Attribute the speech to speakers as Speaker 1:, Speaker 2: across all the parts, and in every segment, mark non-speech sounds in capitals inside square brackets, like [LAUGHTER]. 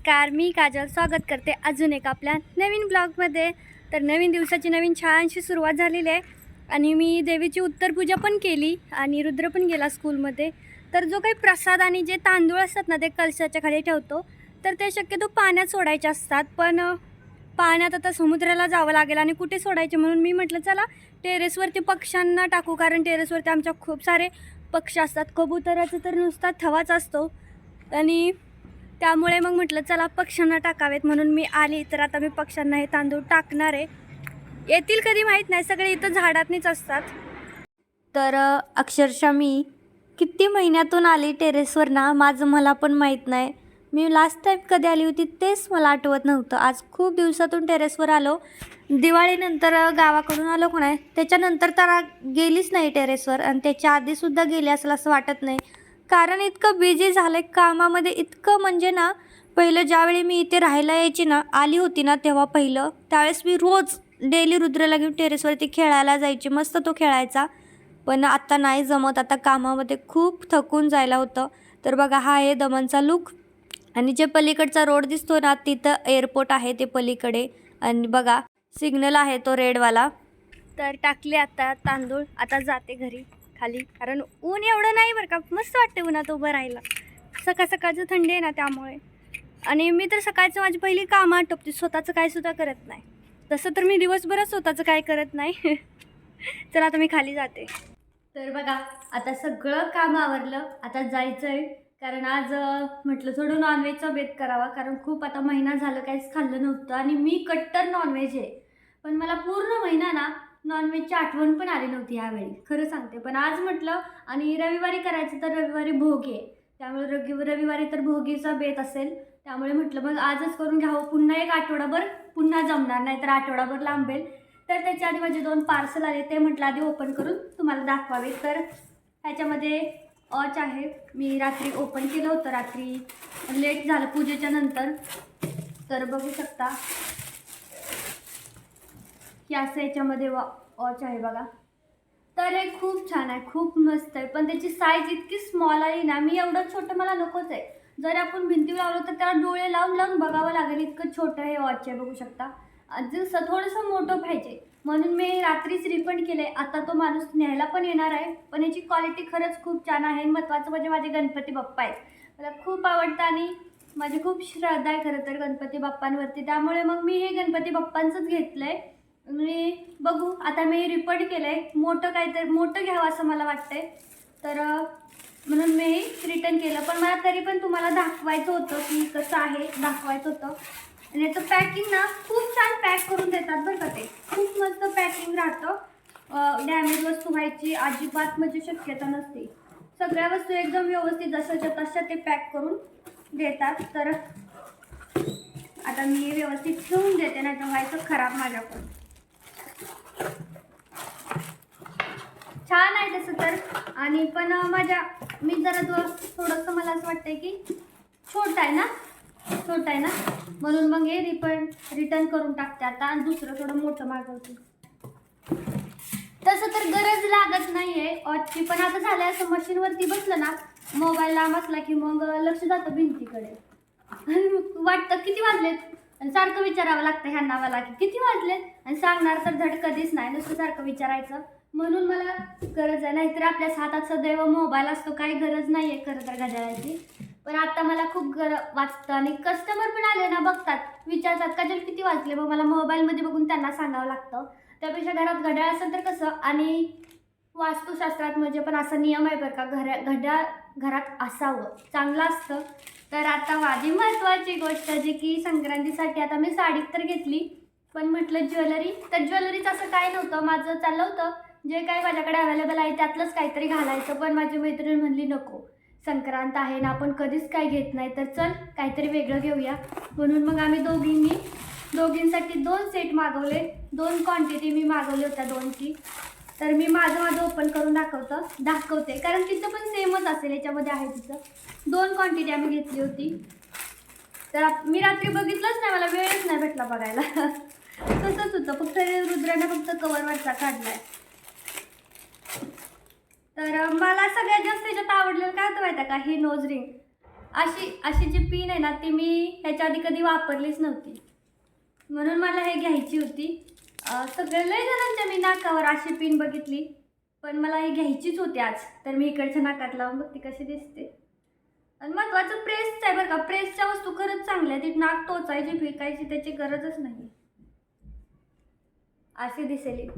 Speaker 1: नमस्कार मी काजल. स्वागत करते अजून एक आपल्या नवीन ब्लॉगमध्ये. तर नवीन दिवसाची नवीन छानशी सुरुवात झालेली आहे. आणि मी देवीची उत्तरपूजा पण केली आणि रुद्र पण गेला स्कूलमध्ये. तर जो काही प्रसाद आणि जे तांदूळ असतात ना ते कलशाच्या खाली ठेवतो. तर ते शक्यतो पाण्यात सोडायचे असतात. पण पाण्यात आता समुद्राला जावं लागेल आणि कुठे सोडायचे म्हणून मी म्हटलं चला टेरेसवरती पक्ष्यांना टाकू. कारण टेरेसवरती आमच्या खूप सारे पक्षी असतात. कबुतराचं तर नुसता थवाच असतो. आणि त्यामुळे मग म्हटलं चला पक्ष्यांना टाकावेत. म्हणून मी आली. तर आता मी पक्ष्यांना हे तांदूळ टाकणार आहे. येतील कधी माहीत नाही. सगळे इथं झाडातनीच असतात. तर अक्षरशः मी किती महिन्यातून आली टेरेसवर ना माझं मला पण माहीत नाही. मी लास्ट टाईम कधी आली होती तेच मला आठवत नव्हतं. आज खूप दिवसातून टेरेसवर आलो. दिवाळीनंतर गावाकडून आलो कोण आहे त्याच्यानंतर तर गेलीच नाही टेरेसवर. आणि त्याच्या आधीसुद्धा गेली असेल असं वाटत नाही. कारण इतकं बिझी झालं आहे कामामध्ये इतकं म्हणजे ना पहिलं ज्यावेळी मी इथे राहायला यायची ना आली होती ना तेव्हा पहिलं त्यावेळेस मी रोज डेली रुद्रला घेऊन टेरेसवरती खेळायला जायची मस्त तो खेळायचा. पण आत्ता नाही जमत आता कामामध्ये खूप थकून जायला होतं. तर बघा हा आहे दमनचा लुक आणि जे पलीकडचा रोड दिसतो ना तिथं एअरपोर्ट आहे ते पलीकडे. आणि बघा सिग्नल आहे तो रेडवाला तर टाकले आता तांदूळ आता जाते घरी. खाली. कारण ऊन एवढं नाही बरं का. मस्त वाटतं उन्हात उभं राहायला. सकाळ सकाळचं थंडी आहे ना त्यामुळे. आणि मी तर सकाळचं माझी पहिली कामं आटोपते. स्वतःचं काय सुद्धा करत नाही. तसं तर मी दिवसभरच स्वतःचं काय करत नाही. [LAUGHS] चला आता मी खाली जाते. तर बघा आता सगळं काम आवरलं. आता जायचं आहे कारण आज म्हटलं थोडं नॉनव्हेजचा बेत करावा. कारण खूप आता महिना झालं काहीच खाल्लं नव्हतं. आणि मी कट्टर नॉनव्हेज आहे. पण मला पूर्ण महिना ना नॉनव्हेजची आठवण पण आली नव्हती यावेळी. खरं सांगते. पण आज म्हटलं आणि रविवारी करायचं तर रविवारी भोगी आहे. त्यामुळे रवि रविवारी तर भोगीचा बेत असेल. त्यामुळे म्हटलं मग आजच करून घ्यावं हो, पुन्हा एक आठवडाभर पुन्हा जमणार नाही तर आठवडाभर लांबेल. तर त्याच्या आधी माझे दोन पार्सल आले. ते म्हटलं आधी ओपन करून तुम्हाला दाखवावे. तर ह्याच्यामध्ये ऑच आहे. मी रात्री ओपन केलं होतं. रात्री लेट झालं पूजेच्या नंतर. तर बघू शकता. की असं याच्यामध्ये वॉ वॉच आहे बघा. तर हे खूप छान आहे खूप मस्त आहे. पण त्याची साईज इतकी स्मॉल आहे ना मी एवढं छोटं मला नकोच आहे. जर आपण भिंतीवर लावलं तर त्याला डोळे लावून लावून बघावं लागेल इतकं छोटं हे वॉच आहे बघू शकता. जसं थोडंसं मोठं पाहिजे. म्हणून मी रात्रीच रिफंड केलं आहे आता तो माणूस न्यायला पण येणार आहे. पण याची क्वालिटी खरंच खूप छान आहे. महत्त्वाचं म्हणजे माझे गणपती बाप्पा आहेत. मला खूप आवडतं आणि माझी खूप श्रद्धा आहे खरं तर गणपती बाप्पांवरती. त्यामुळे मग मी हे गणपती बाप्पांचंच घेतलं आहे मी बघू आता मी रिपोर्ट केलं आहे मोठं काहीतरी मोठं घ्यावं असं मला वाटतंय. तर म्हणून मी रिटर्न केलं. पण मला तरी पण तुम्हाला दाखवायचं होतं की कसं आहे दाखवायचं होतं. आणि याचं पॅकिंग ना खूप छान पॅक करून देतात बरं का ते. खूप मस्त पॅकिंग राहतं. डॅमेज वस्तू व्हायची अजिबात म्हणजे शक्यता नसते. सगळ्या वस्तू एकदम व्यवस्थित जशाच्या तशा ते पॅक करून देतात. तर आता मी व्यवस्थित ठेवून देते नाही तर व्हायचं खराब माझ्याकडून. छान आहे तसं तर. आणि पण माझ्या मी जरा तो थोडंसं मला असं वाटतंय की छोटा आहे ना? छोटा आहे ना? म्हणून मग हे रिफंड रिटर्न करून टाकते. आता आणि दुसरं थोडं मोठं मागवते. तसं तर गरज लागत नाही आहे पण आता झालं असं मशीनवरती बसलं ना मोबाईल लांब असला की मग लक्ष जातं भिंतीकडे. [LAUGHS] वाटतं किती वाजलेत? सारखं विचारावं लागतं ह्यांना मला की किती वाजलेत? आणि सांगणार तर धड कधीच नाही नुसतं सारखं विचारायचं. म्हणून मला गरज आहे नाहीतर आपल्या हातात सदैव मोबाईल असतो काही गरज नाही आहे खरं तर घड्याळाची पण आता मला खूप गर वाचतं आणि कस्टमर पण आले ना बघतात विचारतात का जर किती वाचले मग मला मोबाईलमध्ये बघून त्यांना सांगावं लागतं. त्यापेक्षा घरात घड्याळ असेल तर कसं? आणि वास्तुशास्त्रात म्हणजे पण असा नियम आहे बरं का घरा घड्याळ घरात असावं चांगलं असतं. तर आता माझी महत्त्वाची गोष्ट जी की संक्रांतीसाठी आता मी साडी तर घेतली. पण म्हटलं ज्वेलरी तर ज्वेलरीचं असं काय नव्हतं माझं चाललं होतं. जे काही माझ्याकडे अवेलेबल आहे त्यातलंच काहीतरी घालायचं. पण माझी मैत्रीण म्हणली नको संक्रांत आहे ना आपण कधीच काय घेत नाही. तर चल काहीतरी वेगळं घेऊया. म्हणून मग आम्ही दोघींनी दोघींसाठी दोन सेट मागवले. दोन क्वांटिटी मी मागवली होत्या दोनची. तर मी माझं माझं ओपन करून दाखवतं दाखवते. कारण तिचं पण सेमच असेल याच्यामध्ये आहे तिचं. दोन क्वांटिटी आम्ही घेतली होती. तर मी रात्री बघितलंच नाही मला वेळच नाही भेटला बघायला. [LAUGHS] तसंच होतं. फक्त रुद्राने फक्त कवरवरचा काढलाय. तर मला सगळ्यात जास्त याच्यात आवडलेलं काय होतं माहिती आहे का? ही नोज रिंग अशी अशी जी पिन आहे ना ती मी ह्याच्या आधी कधी वापरलीच नव्हती. म्हणून मला हे घ्यायची होती. सगळ्या लय जणांच्या मी नाकावर अशी पिन बघितली. पण मला ही घ्यायचीच होती आज. तर मी इकडच्या नाकात लावून बघते ती कशी दिसते. आणि महत्त्वाचं प्रेसचं आहे बरं का. प्रेसच्या वस्तू खरंच चांगल्या ती नाक टोचायची फेकायची त्याची गरजच नाही अशी दिसेल. ही.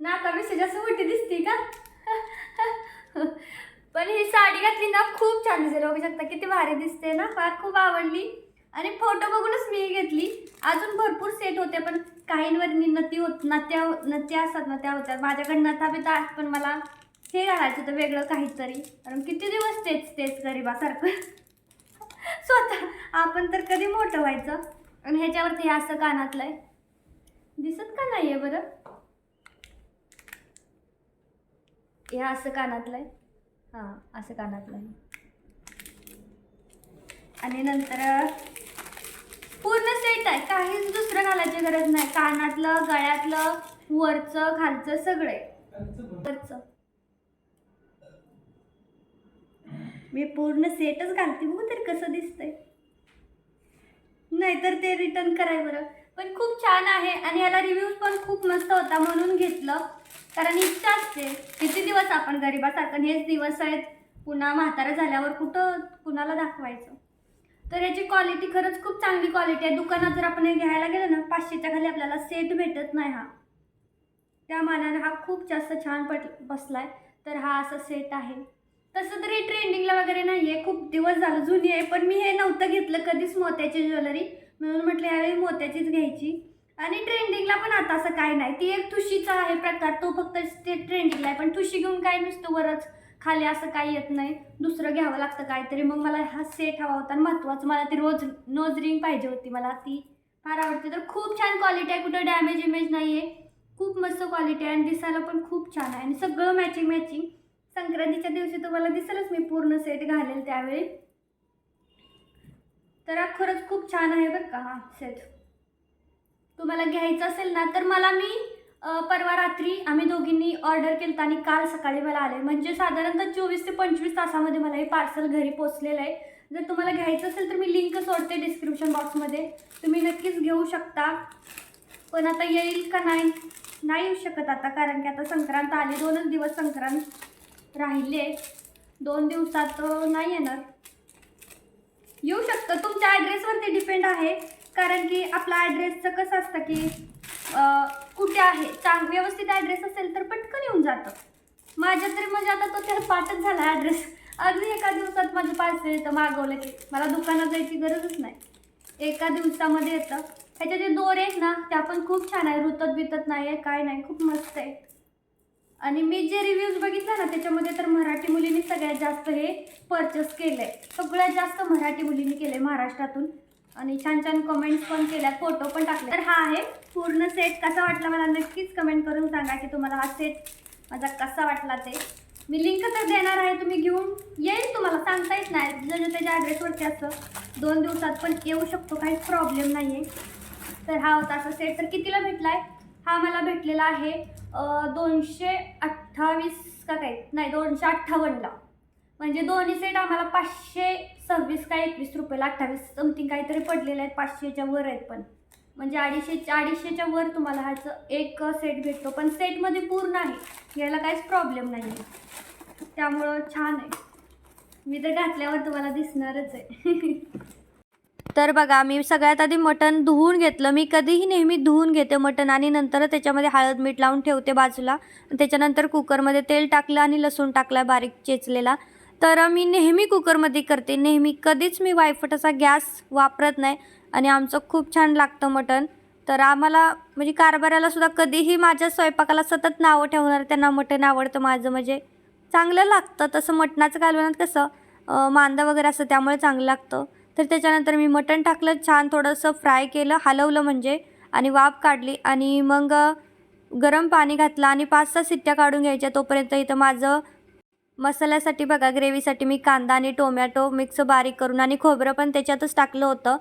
Speaker 1: नाकापेक्षा जास्त मोठी दिसते का? पण ही साडी घातली ना खूप छान दिसेल. बघू शकता किती भारी दिसते ना? मला खूप आवडली. आणि फोटो बघूनच मी घेतली. अजून भरपूर सेट होते पण काहींवर नती होत नत्या नत्या असतात ना त्या होत्या माझ्याकडे नथा बिथा पण मला हे घालायचं होतं वेगळं काहीतरी. कारण किती दिवस तेच तेच गरीबासारखं. स्वतः आपण तर कधी मोठं व्हायचं. आणि ह्याच्यावरती हे असं कानातलं आहे दिसत का नाही आहे बरं? हे असं कानातलं आहे हां असं कानातलं आहे आणि नंतर पूर्ण सेट आहे. काहीच दुसरं घालायची गरज नाही. कानातलं गळ्यातलं वरचं खालचं सगळं. आहे वरचं. मी पूर्ण सेटच घालते बघू तरी कसं दिसतंय. नाहीतर ते रिटर्न कराय बरं. पण खूप छान आहे आणि याला रिव्ह्यूज पण खूप मस्त होता म्हणून घेतलं. कारण इच्छा असते. किती दिवस आपण गरिबासारखं हेच दिवस आहेत. पुन्हा म्हातारा झाल्यावर कुठं कुणाला दाखवायचं? तर याची क्वालिटी खरंच खूप चांगली क्वालिटी आहे. दुकानात जर आपण हे घ्यायला गेलं ना पाचशेच्या खाली आपल्याला सेट भेटत नाही हा. त्या मानाने हा खूप जास्त छान पट बसला आहे तर हा असा सेट आहे. तसं तरी ट्रेंडिंगला वगैरे नाही आहे खूप दिवस झालं जुनी आहे. पण मी हे नव्हतं घेतलं. कधीच मोत्याची ज्वेलरी. म्हणून म्हटलं यावेळी मोत्याचीच घ्यायची. आणि ट्रेंडिंगला पण आता असं काय नाही. ती एक तुशीचा आहे प्रकार. तो फक्त ते ट्रेंडिंगला आहे. पण तुशी घेऊन काय नुसतं वरच खाली असं काही येत नाही. दुसरं घ्यावं लागतं काहीतरी. मग मला हा सेट हवा होता. आणि महत्त्वाचं मला ती रोज नोज रिंग पाहिजे होती. मला ती फार आवडते. तर खूप छान क्वालिटी आहे. कुठं डॅमेज इमेज नाही आहे खूप मस्त क्वालिटी आहे. आणि दिसायला पण खूप छान आहे. आणि सगळं मॅचिंग मॅचिंग संक्रांतीच्या दिवशी तुम्हाला दिसेलच मी पूर्ण सेट घालेल त्यावेळी. तर हा खरंच खूप छान आहे बरं का. हा सेट तुम्हाला घ्यायचं असेल ना तर मला मी परवा रात्री आम्ही दोघींनी ऑर्डर केलं आणि काल सकाळी मला आले. म्हणजे साधारणतः चोवीस ते पंचवीस तासामध्ये मला हे पार्सल घरी पोचलेलं आहे. जर तुम्हाला घ्यायचं असेल तर मी लिंक सोडते डिस्क्रिप्शन बॉक्समध्ये तुम्ही नक्कीच घेऊ शकता. पण आता येईल का नाही नाही येऊ शकत आता कारण की आता संक्रांत आली दोनच दिवस संक्रांत राहिले दोन दिवसात नाही येणार. येऊ शकतं. तुमच्या ॲड्रेसवरती डिपेंड आहे. कारण की आपला ॲड्रेसचं कसं असतं की कुठे आहे? चांग व्यवस्थित ॲड्रेस असेल तर पटकन येऊन जातं. माझ्या तरी म्हणजे आता तो त्या पाठच झाला ॲड्रेस अगदी एका दिवसात माझं पार्सल येतं मागवलं की मला दुकानात जायची गरजच नाही. एका दिवसामध्ये येतं. ह्याच्या जे दोर आहेत ना त्या पण खूप छान आहे रुतत बितत नाही आहे काय नाही खूप मस्त आहे. आणि मी जे रिव्ह्यूज बघितला ना त्याच्यामध्ये तर मराठी मुलींनी सगळ्यात जास्त हे परचेस केलं आहे सगळ्यात जास्त मराठी मुलींनी केलं आहे महाराष्ट्रातून. आणि छान छान कमेंट्स पण केल्या फोटो पण टाकले तर हा आहे पूर्ण सेट कसा वाटला मला नक्कीच कमेंट करून सांगा की तुम्हाला हा सेट माझा कसा वाटला ते. मी लिंक तर देणार आहे तुम्ही घेऊन येईल तुम्हाला. सांगता येत नाही. जर त्याच्या ॲड्रेसवरती असं दोन दिवसात पण येऊ शकतो काही प्रॉब्लेम नाही आहे तर हा होता असा सेट तर कितीला भेटला आहे हा मला भेटलेला आहे दोनशे अठ्ठावीस का काय? नाही दोनशे अठ्ठावन्नला म्हणजे दोन्ही सेट आम्हाला पाचशे सव्वीस का एकवीस रुपयाला अठ्ठावीस समथिंग काहीतरी पडलेले आहेत पाचशेच्या वर आहेत पण. म्हणजे अडीचशे अडीचशेच्या वर तुम्हाला ह्याचं एक सेट भेटतो पण सेटमध्ये पूर्ण आहे. याला काहीच प्रॉब्लेम नाही आहे त्यामुळं छान आहे. मी तर घातल्यावर तुम्हाला दिसणारच आहे. [LAUGHS] तर बघा मी सगळ्यात आधी मटण धुवून घेतलं. मी कधीही नेहमी धुवून घेते मटण आणि नंतर त्याच्यामध्ये हळद मीठ लावून ठेवते बाजूला. त्याच्यानंतर कुकरमध्ये तेल टाकलं आणि लसूण टाकला बारीक चेचलेला. तर मी नेहमी कुकरमध्ये करते. नेहमी कधीच मी वायफट असा गॅस वापरत नाही आणि आमचं खूप छान लागतं मटण. तर आम्हाला म्हणजे कारभाराला सुद्धा कधीही माझ्या स्वयंपाकाला सतत नावं ठेवणार त्यांना मटण आवडतं माझं. म्हणजे चांगलं लागतं. तसं मटणाचं कालवणात कसं मांदा वगैरे असतं त्यामुळे चांगलं लागतं. तर त्याच्यानंतर मी मटण टाकलं छान थोडंसं फ्राय केलं हलवलं म्हणजे आणि वाफ काढली आणि मग गरम पाणी घातलं आणि पाच सहा सिट्ट्या काढून घ्यायच्या. तोपर्यंत इथं माझं मसाल्यासाठी बघा ग्रेव्हीसाठी मी कांदा आणि टोमॅटो मिक्स बारीक करून आणि खोबरं पण त्याच्यातच टाकलं होतं.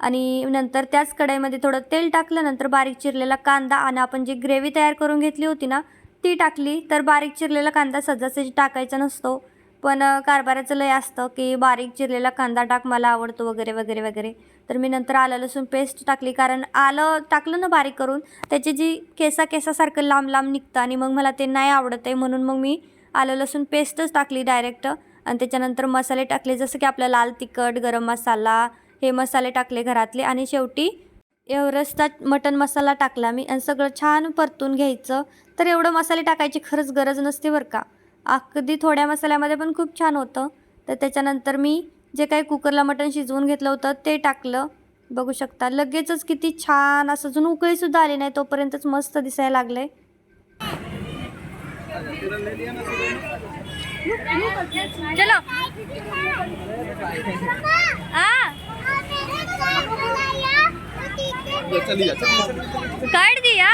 Speaker 1: आणि नंतर त्याच कढईमध्ये थोडं तेल टाकलं नंतर बारीक चिरलेला कांदा आणि आपण जी ग्रेव्ही तयार करून घेतली होती ना ती टाकली. तर बारीक चिरलेला कांदा सजासज टाकायचा नसतो. पण कारभाराचं लय असतं की बारीक चिरलेला कांदा टाक मला आवडतो वगैरे वगैरे वगैरे. तर मी नंतर आलं लसूण पेस्ट टाकली कारण आलं टाकलं ना बारीक करून त्याची जी केसा केसासारखं लांब लांब निघतं आणि मग मला ते नाही आवडत आहे म्हणून मग मी आलं लसूण पेस्टच टाकली डायरेक्ट. आणि त्याच्यानंतर मसाले टाकले जसं की आपलं लाल तिखट गरम मसाला हे मसाले टाकले घरातले. आणि शेवटी एव्हरेस्टचा मटन मसाला टाकला मी. आणि सगळं छान परतून घ्यायचं. तर एवढं मसाले टाकायची खरंच गरज नसते बरं का. अगदी थोड्या मसाल्यामध्ये पण खूप छान होतं. तर त्याच्यानंतर मी जे काही कुकरला मटण शिजवून घेतलं होतं ते टाकलं. बघू शकता लगेचच किती छान असं अजून उकळीसुद्धा आली नाही तोपर्यंतच मस्त दिसायला लागले चलो. काट दिया.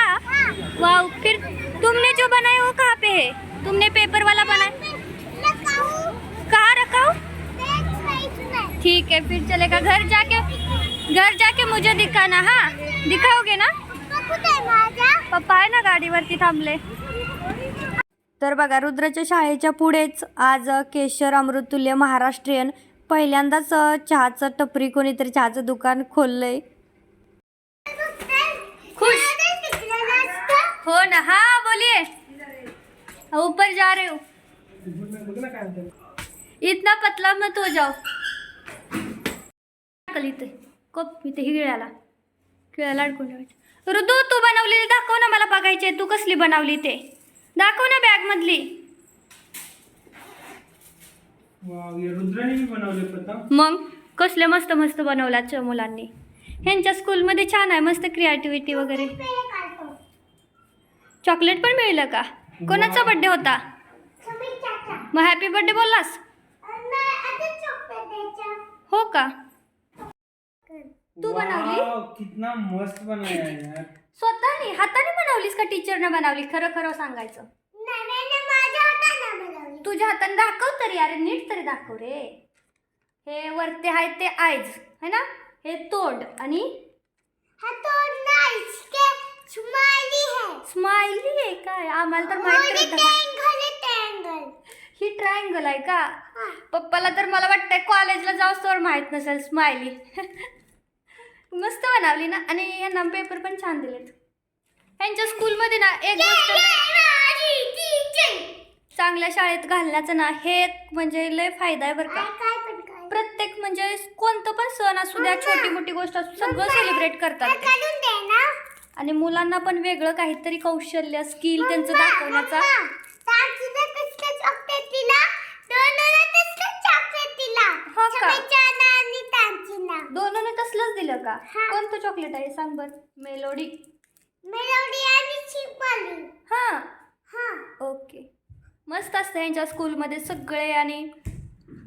Speaker 1: वाह फिर तुमने जो बनाया वो कहाँ पे है? तुमने पेपर वाला बनाया? कहाँ रखा हो? ठीक है फिर चलेगा। घर जाके घर जाके मुझे दिखाना हाँ? दिखाओगे ना? पप्पा आहे ना गाडीवरती थांबले? तर बघा रुद्रच्या शाळेच्या पुढेच आज केशर अमृतुल्य महाराष्ट्रीयन पहिल्यांदाच चहाचं टपरी कोणीतरी चहाचं दुकान खोललंय. खुश? हो ना हा बोलिए ऊपर जा रहे हो। इतना पतला मत हो जाओ। कल इथे कप इथे ही गिळाला। गिळाला अडकून ठेवायचं। ऋतू तू बनवलेली दाखव ना मला बघायचे तू कसली बनवली ते? दाखव ना बॅग मधली. मग? कसले मस्त मस्त बनवल्यात च्या मुलांनी. ह्यांच्या स्कूलमध्ये छान आहे मस्त क्रिएटिव्हिटी वगैरे. चॉकलेट पण मिळलं का? कोणाचा बर्थडे होता? मग हॅपी बर्थडे बोललास? हो का? तू बनवली?
Speaker 2: कितना मस्त बनाया है यार.
Speaker 1: स्वतःनी हाताने बनवलीस का टीचरनं बनवली? खरं खरं सांगायचं. तुझ्या हाताने दाखव तरी अरे नीट तरी दाखव रे. हे वरते आहेत ते आयज है ना? हे तोंड आणि स्माइली आहे काय आम्हाला तर माहिती नव्हतं. ही ट्रायंगल आहे का? पप्पाला तर मला वाटतंय कॉलेजला जाऊस तर माहीत नसेल स्माइली मस्त बनवली ना? आणि यांना पेपर पण छान दिलेत. यांच्या स्कूलमध्ये ना एक गोष्ट चांगल्या शाळेत घालण्याचं ना हे एक म्हणजे लय फायदा आहे बरं का. प्रत्येक म्हणजे कोणतं पण सण असू द्या छोटी मोठी गोष्ट असू सगळं सेलिब्रेट करतात. ते. आणि मुलांना पण वेगळं काहीतरी कौशल्य स्किल त्यांचं दाखवण्याचा. हो का? दोनोंनी तसलंच दिलं का. कोणतं चॉकलेट आहे? सांग बर. मेलोडी
Speaker 3: मेलोडी आणि चिपाली
Speaker 1: हां.
Speaker 3: हा.
Speaker 1: ओके. मस्त असतं यांच्या स्कूलमध्ये सगळे आणि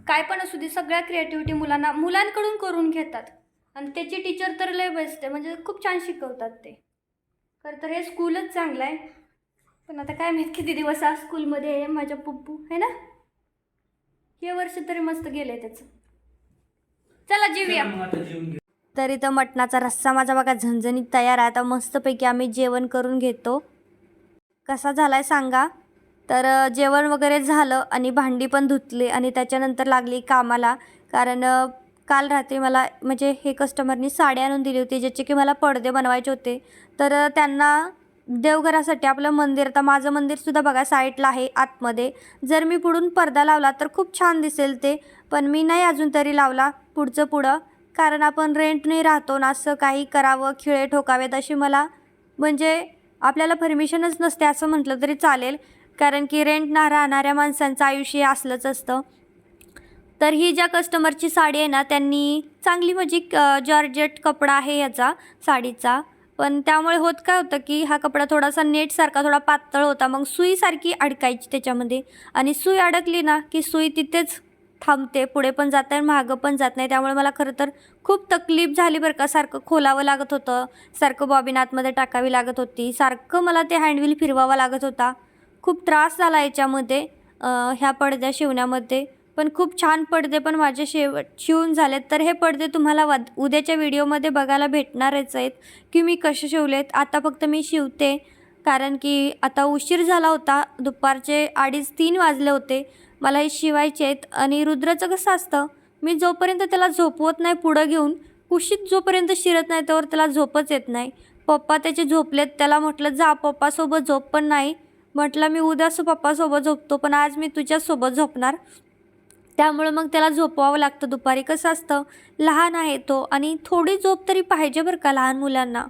Speaker 1: काय पण असू दे सगळ्या क्रिएटिव्हिटी मुलांना मुलांकडून करून घेतात. आणि त्याची टीचर तर लय बेस्ट आहे. म्हणजे खूप छान शिकवतात ते. खरं तर हे स्कूलच चांगलं आहे. पण आता काय माहीत किती दिवस आज स्कूलमध्ये आहे माझ्या पुप्पू है ना? हे वर्ष तरी मस्त गेलंय त्याचं. चला जीवूया तर इथं मटणाचा रस्सा माझा बघा झणझणीत तयार आहे. आता मस्तपैकी आम्ही जेवण करून घेतो. कसा झाला आहे सांगा. तर जेवण वगैरे झालं आणि भांडी पण धुतली आणि त्याच्यानंतर लागली कामाला. कारण काल रात्री मला म्हणजे हे कस्टमरनी साडी आणून दिली होती ज्याचे की मला पडदे बनवायचे होते. तर त्यांना देवघरासाठी आपलं मंदिर आता माझं मंदिरसुद्धा बघा साईडला आहे आतमध्ये. जर मी पुढून पडदा लावला तर खूप छान दिसेल ते पण मी नाही अजून तरी लावला पुढचं पुढं. कारण आपण रेंटने राहतो ना असं काही करावं खिळे ठोकावेत अशी मला म्हणजे आपल्याला परमिशनच नसते असं म्हटलं तरी चालेल. कारण की रेंट ना राहणाऱ्या माणसांचं आयुष्य असलंच असतं. तर ही ज्या कस्टमरची साडी आहे ना त्यांनी चांगली म्हणजे जॉर्जेट कपडा आहे याचा साडीचा. पण त्यामुळे होत काय होतं की हा कपडा थोडासा नेटसारखा थोडा पातळ होता. मग सुईसारखी अडकायची त्याच्यामध्ये. आणि सुई अडकली ना की सुई तिथेच थांबते. पुढे पण जात नाही मागं पण जात नाही. त्यामुळे मला खरं तर खूप तकलीफ झाली बरं का. सारखं खोलावं लागत होतं. सारखं बॉबिन आतमध्ये टाकावी लागत होती. सारखं मला ते हँडविल फिरवावा लागत होता. खूप त्रास झाला याच्यामध्ये ह्या पडद्या शिवण्यामध्ये. पण खूप छान पडदे पण माझे शेवट शिवून झालेत. तर हे पडदे तुम्हाला वाद उद्याच्या व्हिडिओमध्ये बघायला भेटणारच आहेत की मी कसे शिवलेत. आता फक्त मी शिवते कारण की आता उशीर झाला होता. दुपारचे अडीच तीन वाजले होते.
Speaker 4: मला हे शिवायचे आहेत आणि रुद्राचं कसं असतं? मी जोपर्यंत त्याला झोपवत नाही पुढं घेऊन कुशीत जोपर्यंत शिरत नाही तोवर त्याला झोपच येत नाही. पप्पा त्याचे झोपलेत. त्याला म्हटलं जा पप्पासोबत झोप. पण नाही. म्हटलं मी उद्या पप्पासोबत झोपतो पण आज मी तुझ्यासोबत झोपणार. त्यामुळं मग त्याला झोपवावं लागतं. दुपारी कसं असतं? लहान आहे तो आणि थोडी झोप तरी पाहिजे बरं का लहान मुलांना.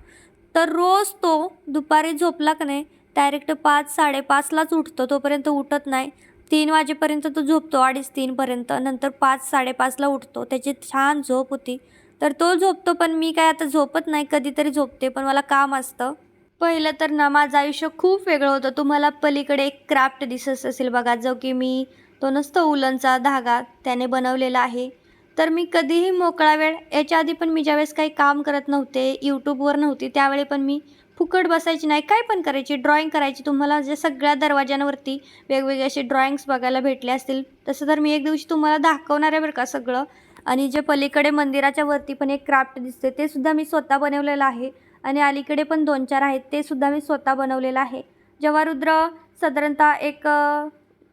Speaker 4: तर रोज तो दुपारी झोपला का नाही डायरेक्ट पाच साडेपाचलाच उठतो. तोपर्यंत उठत नाही. तीन वाजेपर्यंत तो झोपतो अडीच तीनपर्यंत नंतर पाच साडेपाचला उठतो. त्याची छान झोप होती. तर तो झोपतो पण मी काय आता झोपत नाही कधीतरी झोपते पण मला काम असतं. पहिलं तर ना माझं आयुष्य खूप वेगळं होतं. तुम्हाला पलीकडे एक क्राफ्ट दिसत असेल बघा जो की मी तो नसतो उलनचा धागा त्याने बनवलेला आहे. तर मी कधीही मोकळा वेळ याच्या आधी पण मी ज्यावेळेस काही काम करत नव्हते यूट्यूबवर नव्हते त्यावेळी पण मी फुकट बसायची नाही. काय पण करायची ड्रॉइंग करायची. तुम्हाला जे सगळ्या दरवाज्यांवरती वेगवेगळे असे ड्रॉइंग्स बघायला भेटले असतील तसं तर मी एक दिवशी तुम्हाला दाखवणार आहे बरं का सगळं. आणि जे पलीकडे मंदिराच्या वरती पण एक क्राफ्ट दिसते ते सुद्धा मी स्वतः बनवलेलं आहे. आणि अलीकडे पण दोन चार आहेत ते सुद्धा मी स्वतः बनवलेलं आहे. जेव्हा रुद्र साधारणतः एक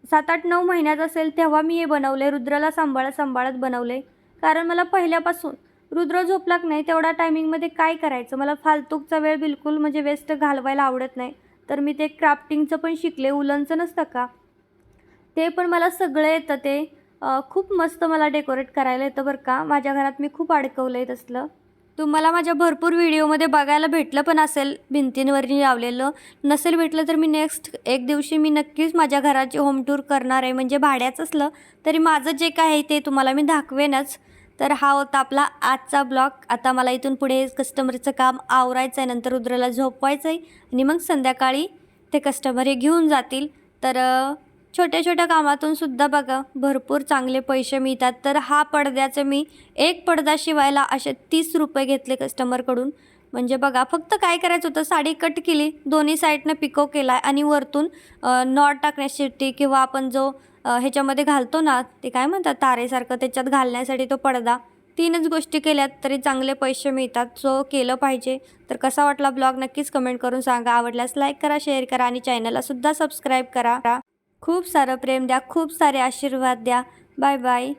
Speaker 4: सात आठ नऊ महिन्यात असेल तेव्हा मी हे बनवले. रुद्राला सांभाळत सांभाळत बनवले. कारण मला पहिल्यापासून रुद्र झोपला की नाही तेवढ्या टायमिंगमध्ये काय करायचं? मला फालतूकचा वेळ बिलकुल म्हणजे वेस्ट घालवायला आवडत नाही. तर मी ते क्राफ्टिंगचं पण शिकले. उलनचं नसतं का? ते पण मला सगळं येतं. ते खूप मस्त मला डेकोरेट करायला येतं बरं का? माझ्या घरात मी खूप अडकवलं आहे तसलं. तुम्हाला माझ्या भरपूर व्हिडिओमध्ये बघायला भेटलं पण असेल भिंतींवरती लावलेलं. नसेल भेटलं तर मी नेक्स्ट एक दिवशी मी नक्कीच माझ्या घराची होम टूर करणार आहे. म्हणजे भाड्याचं असलं तरी माझं जे काय आहे ते तुम्हाला मी दाखवेनच. तर हा होता आपला आजचा ब्लॉग आता मला इथून पुढे कस्टमरचं काम आवरायचं आहे नंतर रुद्राला झोपवायचं आहे आणि मग संध्याकाळी ते कस्टमर हे घेऊन जातील. तर छोट्या छोट्या कामातून सुद्धा बघा भरपूर चांगले पैसे मिळतात. तर हा पडद्याचे मी एक पडदा शिवायला असे तीस रुपये घेतले कस्टमरकडून म्हणजे बघा फक्त काय करायचं होतं साडी कट केली दोन्ही साईडनं पिको केला आणि वरतून नॉट टाकण्यासाठी किंवा आपण जो ह्याच्यामध्ये घालतो ना ते काय म्हणतात तारेसारखं त्याच्यात घालण्यासाठी तो पडदा तीनच गोष्टी केल्यात तरी चांगले पैसे मिळतात. सो केलं पाहिजे. तर कसा वाटला ब्लॉग नक्कीच कमेंट करून सांगा. आवडल्यास लाईक करा शेअर करा आणि चॅनललासुद्धा सबस्क्राईब करा. खूप सारं प्रेम द्या खूप सारे आशीर्वाद द्या. Bye bye.